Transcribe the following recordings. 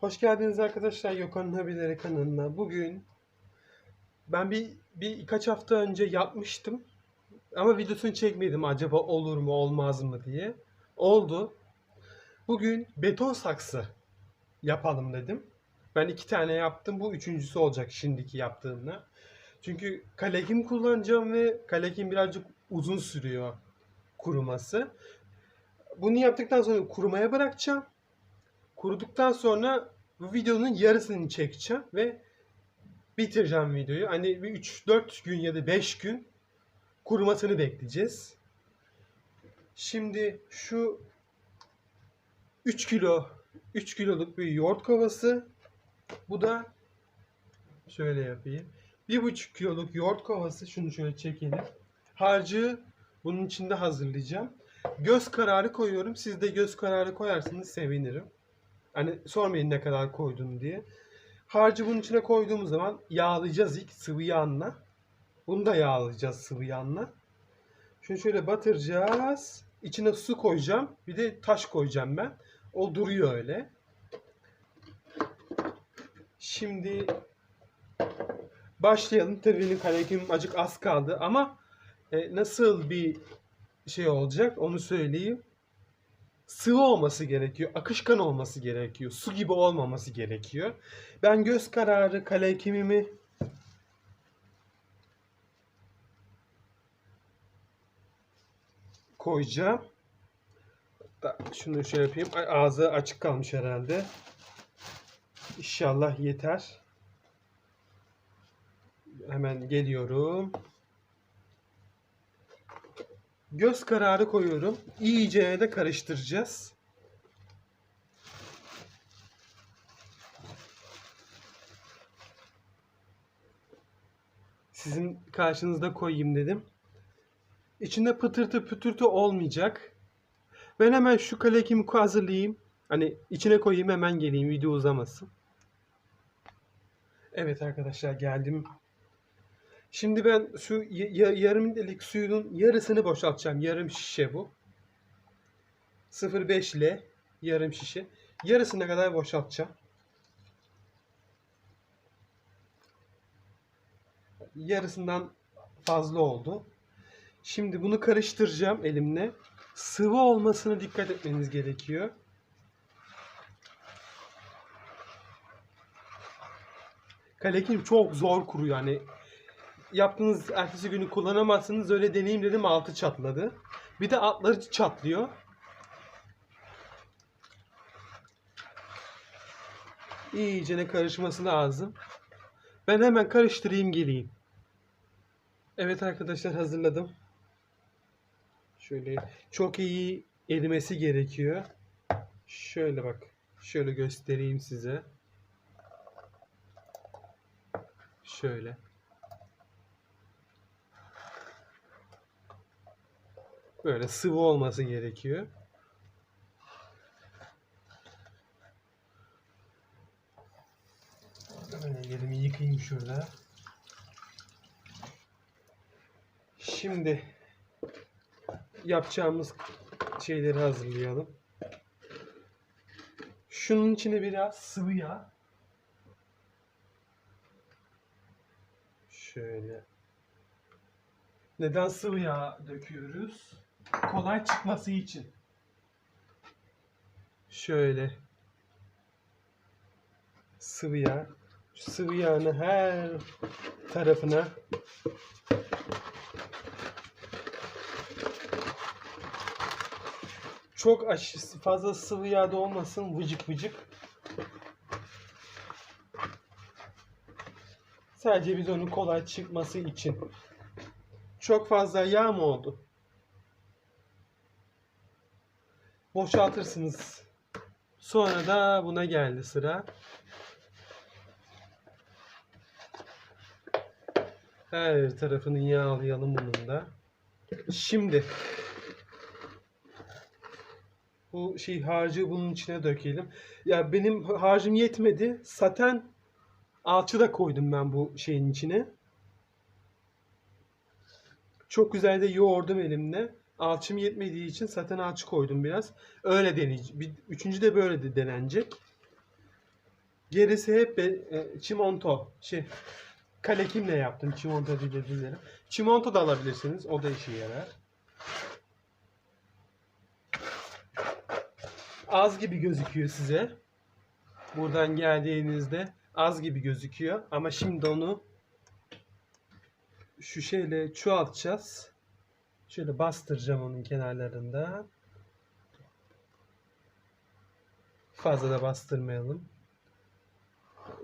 Hoş geldiniz arkadaşlar Yokan'ın Haberleri kanalına. Bugün ben bir, bir birkaç hafta önce yapmıştım. Ama videosunu çekmedim acaba olur mu olmaz mı diye. Oldu. Bugün beton saksı yapalım dedim. Ben iki tane yaptım. Bu üçüncüsü olacak şimdiki yaptığımla. Çünkü kalekim kullanacağım ve kalekim birazcık uzun sürüyor kuruması. Bunu yaptıktan sonra kurumaya bırakacağım. Kuruduktan sonra bu videonun yarısını çekeceğim ve bitireceğim videoyu. Hani bir 3-4 gün ya da 5 gün kurumasını bekleyeceğiz. Şimdi şu 3 kilo 3 kiloluk bir yoğurt kovası. Bu da şöyle yapayım. 1,5 kiloluk yoğurt kovası. Şunu şöyle çekelim. Harcı bunun içinde hazırlayacağım. Göz kararı koyuyorum. Siz de göz kararı koyarsanız sevinirim. Hani sormayın ne kadar koydum diye. Harcı bunun içine koyduğumuz zaman yağlayacağız ilk sıvı yağla. Bunu da yağlayacağız sıvı yağla. Şunu şöyle batıracağız. İçine su koyacağım. Bir de taş koyacağım ben. O duruyor öyle. Şimdi başlayalım. Tabii benim kalekim acık az kaldı ama e, nasıl bir şey olacak onu söyleyeyim sıvı olması gerekiyor. Akışkan olması gerekiyor. Su gibi olmaması gerekiyor. Ben göz kararı kale kimimi koyacağım. Hatta şunu şöyle yapayım. Ay, Ağzı açık kalmış herhalde. İnşallah yeter. Hemen geliyorum. Göz kararı koyuyorum. İyice de karıştıracağız. Sizin karşınızda koyayım dedim. İçinde pıtırtı pütürtü olmayacak. Ben hemen şu kalekimi hazırlayayım. Hani içine koyayım hemen geleyim video uzamasın. Evet arkadaşlar geldim. Şimdi ben şu yarım litrelik suyunun yarısını boşaltacağım. Yarım şişe bu. 0,5 ile yarım şişe. Yarısına kadar boşaltacağım. Yarısından fazla oldu. Şimdi bunu karıştıracağım elimle. Sıvı olmasına dikkat etmeniz gerekiyor. Kalekim çok zor kuruyor hani yaptığınız ertesi günü kullanamazsınız. Öyle deneyeyim dedim altı çatladı. Bir de altları çatlıyor. İyice ne karışması lazım. Ben hemen karıştırayım geleyim. Evet arkadaşlar hazırladım. Şöyle çok iyi erimesi gerekiyor. Şöyle bak. Şöyle göstereyim size. Şöyle. Böyle sıvı olması gerekiyor. Ellerimi yıkayayım şurada. Şimdi yapacağımız şeyleri hazırlayalım. Şunun içine biraz sıvı yağ. Şöyle. Neden sıvı yağ döküyoruz? Kolay çıkması için. Şöyle. Sıvı yağ. Şu sıvı yağını her tarafına çok aşırı fazla sıvı yağ da olmasın vıcık vıcık. Sadece biz onun kolay çıkması için. Çok fazla yağ mı oldu? Boşaltırsınız. Sonra da buna geldi sıra. Her tarafını yağlayalım bunun da. Şimdi bu şey harcı bunun içine dökelim. Ya benim harcım yetmedi. Saten alçı da koydum ben bu şeyin içine. Çok güzel de yoğurdum elimle. Alçım yetmediği için zaten alçı koydum biraz. Öyle deneyeceğim. Bir, üçüncü de böyle de denenecek. Gerisi hep be- e, çimento. Şey, kalekimle yaptım çimento değil dilerim. Çimento da alabilirsiniz. O da işe yarar. Az gibi gözüküyor size. Buradan geldiğinizde az gibi gözüküyor. Ama şimdi onu şu şeyle çoğaltacağız. Şöyle bastıracağım onun kenarlarında. Fazla da bastırmayalım.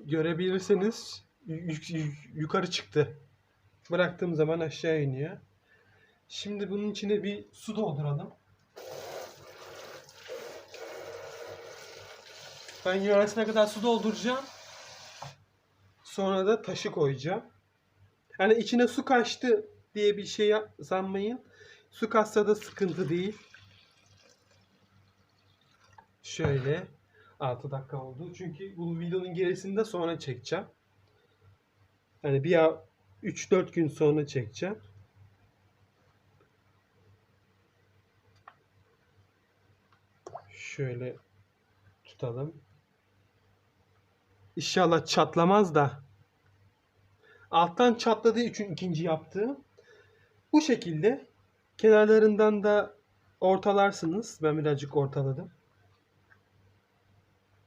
Görebilirseniz yuk- yuk- yukarı çıktı. Bıraktığım zaman aşağı iniyor. Şimdi bunun içine bir su dolduralım. Ben yarısına kadar su dolduracağım. Sonra da taşı koyacağım. Yani içine su kaçtı diye bir şey sanmayın. Su kaçsa da sıkıntı değil. Şöyle 6 dakika oldu. Çünkü bu videonun gerisini de sonra çekeceğim. Yani bir 3-4 gün sonra çekeceğim. Şöyle tutalım. İnşallah çatlamaz da. Alttan çatladığı için ikinci yaptığım. Bu şekilde kenarlarından da ortalarsınız. Ben birazcık ortaladım.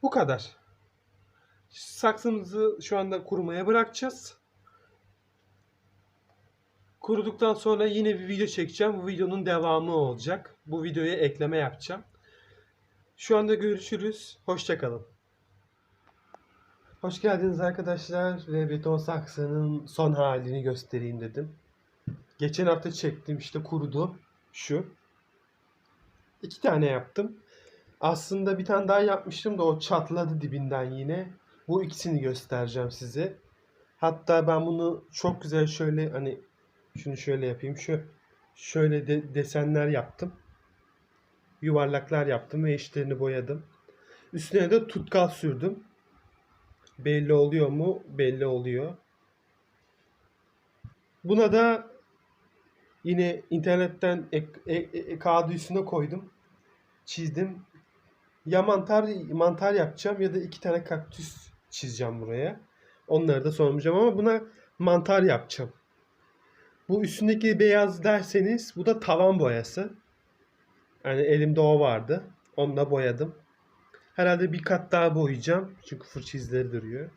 Bu kadar. Saksımızı şu anda kurumaya bırakacağız. Kuruduktan sonra yine bir video çekeceğim. Bu videonun devamı olacak. Bu videoya ekleme yapacağım. Şu anda görüşürüz. Hoşçakalın. Hoş geldiniz arkadaşlar ve beton saksının son halini göstereyim dedim. Geçen hafta çektim işte kurudu. Şu. İki tane yaptım. Aslında bir tane daha yapmıştım da o çatladı dibinden yine. Bu ikisini göstereceğim size. Hatta ben bunu çok güzel şöyle hani şunu şöyle yapayım. Şu şöyle de desenler yaptım. Yuvarlaklar yaptım ve içlerini boyadım. Üstüne de tutkal sürdüm. Belli oluyor mu? Belli oluyor. Buna da yine internetten ek, ek- ek- kağıdı üstüne koydum. Çizdim. Ya mantar mantar yapacağım ya da iki tane kaktüs çizeceğim buraya. Onları da sormayacağım ama buna mantar yapacağım. Bu üstündeki beyaz derseniz bu da tavan boyası. Yani elimde o vardı. Onunla boyadım. Herhalde bir kat daha boyayacağım. Çünkü fırça izleri duruyor.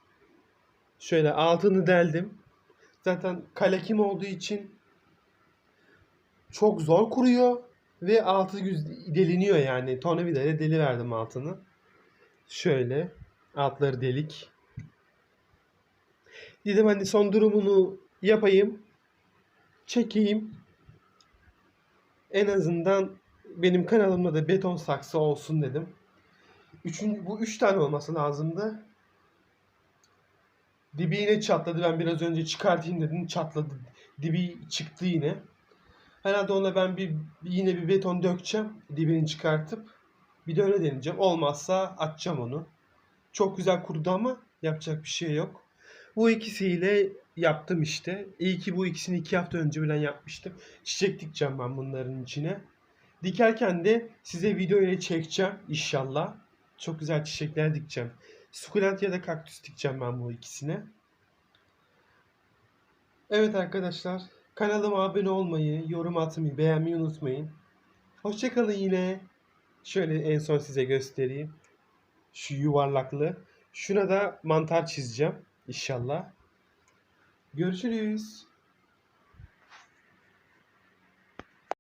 Şöyle altını deldim. Zaten kalekim olduğu için çok zor kuruyor. Ve altı deliniyor yani. Tornavidayla deli verdim altını. Şöyle. Altları delik. Dedim hani son durumunu yapayım. Çekeyim. En azından benim kanalımda da beton saksı olsun dedim. Üçün, bu üç tane olması lazımdı. Dibi yine çatladı. Ben biraz önce çıkartayım dedim. Çatladı. Dibi çıktı yine. Herhalde ona ben bir yine bir beton dökeceğim. Dibini çıkartıp bir de öyle deneyeceğim. Olmazsa atacağım onu. Çok güzel kurudu ama yapacak bir şey yok. Bu ikisiyle yaptım işte. İyi ki bu ikisini iki hafta önce bilen yapmıştım. Çiçek dikeceğim ben bunların içine. Dikerken de size video ile çekeceğim inşallah. Çok güzel çiçekler dikeceğim. Sukulent ya da kaktüs dikeceğim ben bu ikisine. Evet arkadaşlar. Kanalıma abone olmayı, yorum atmayı, beğenmeyi unutmayın. Hoşçakalın yine. Şöyle en son size göstereyim. Şu yuvarlaklı. Şuna da mantar çizeceğim inşallah. Görüşürüz.